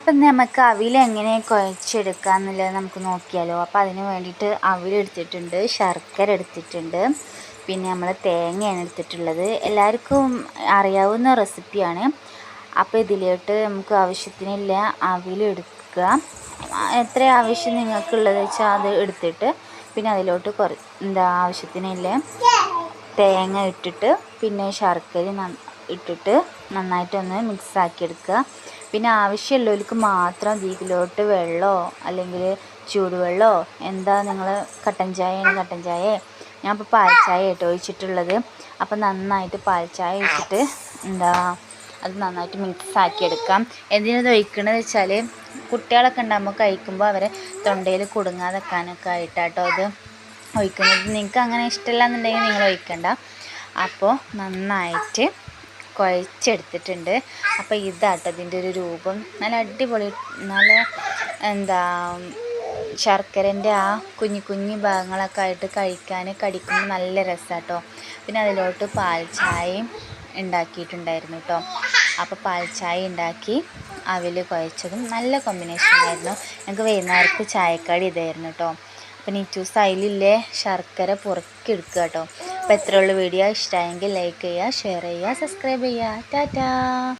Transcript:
അപ്പം നമുക്ക് അവിൽ എങ്ങനെ കുഴച്ചെടുക്കുക എന്നുള്ളത് നമുക്ക് നോക്കിയാലോ. അപ്പോൾ അതിന് വേണ്ടിയിട്ട് അവിൽ എടുത്തിട്ടുണ്ട് ശർക്കര എടുത്തിട്ടുണ്ട് പിന്നെ നമ്മൾ തേങ്ങയാണ് എടുത്തിട്ടുള്ളത്. എല്ലാവർക്കും അറിയാവുന്ന റെസിപ്പിയാണ്. അപ്പോൾ ഇതിലോട്ട് നമുക്ക് ആവശ്യത്തിനില്ല അവിൽ എടുക്കുക. എത്ര ആവശ്യം നിങ്ങൾക്കുള്ളത് വെച്ചാൽ അത് എടുത്തിട്ട് പിന്നെ അതിലോട്ട് കുറ എന്താ ആവശ്യത്തിനില്ല തേങ്ങ ഇട്ടിട്ട് പിന്നെ ശർക്കര ഇട്ടിട്ട് നന്നായിട്ടൊന്ന് മിക്സാക്കി എടുക്കുക പിന്നെ ആവശ്യമുള്ളവർക്ക് മാത്രം ഇതിലോട്ട് വെള്ളമോ അല്ലെങ്കിൽ ചൂടുവെള്ളമോ എന്താ നിങ്ങൾ കട്ടൻ ചായയാണ് കട്ടൻ ചായ? ഞാൻ ഇപ്പോൾ പാൽച്ചായ ചായ കേട്ടോ ഒഴിച്ചിട്ടുള്ളത്. അപ്പോൾ നന്നായിട്ട് പാൽച്ചായ ചായ ഒഴിച്ചിട്ട് എന്താ അത് നന്നായിട്ട് മിക്സ് ആക്കി എടുക്കാം എന്തിനത് ഒഴിക്കണമെന്ന് വെച്ചാൽ കുട്ടികളൊക്കെ ഉണ്ടാകുമ്പോൾ കഴിക്കുമ്പോൾ അവരെ തൊണ്ടയിൽ കുടുങ്ങാതെ വെക്കാനൊക്കെ ആയിട്ടാട്ടോ അത് ഒഴിക്കുന്നത് നിങ്ങൾക്ക് അങ്ങനെ ഇഷ്ടമില്ല എന്നുണ്ടെങ്കിൽ നിങ്ങൾ ഒഴിക്കണ്ട. അപ്പോൾ നന്നായിട്ട് കുഴച്ചെടുത്തിട്ടുണ്ട്. അപ്പോൾ ഇതാട്ടോ ഇതിന്റെ ഒരു രൂപം. നല്ല അടിപൊളി നല്ല എന്താ ശർക്കരന്റെ ആ കുഞ്ഞു കുഞ്ഞു ഭാഗങ്ങളൊക്കെ ആയിട്ട് കഴിക്കാൻ കടിക്കുന്ന നല്ല രസമാട്ടോ പിന്നെ അതിലോട്ട് പാൽ ചായയും ഉണ്ടാക്കിയിട്ടുണ്ടായിരുന്നു കേട്ടോ അപ്പോൾ പാൽ ചായ ഉണ്ടാക്കി അവിൽ കുഴച്ചതും നല്ല കോമ്പിനേഷൻ ആയിരുന്നു. ഞങ്ങൾക്ക് വൈകുന്നേരത്ത് ചായക്കടി ഇതായിരുന്നു കേട്ടോ അപ്പോൾ നീറ്റൂസ് അതിലില്ലേ ശർക്കര പുറക്കെടുക്കുക കേട്ടോ അപ്പോൾ എത്രയുള്ള വീഡിയോ. ഇഷ്ടമായെങ്കിൽ ലൈക്ക് ചെയ്യുക ഷെയർ ചെയ്യുക സബ്സ്ക്രൈബ് ചെയ്യുക. ടാറ്റാ.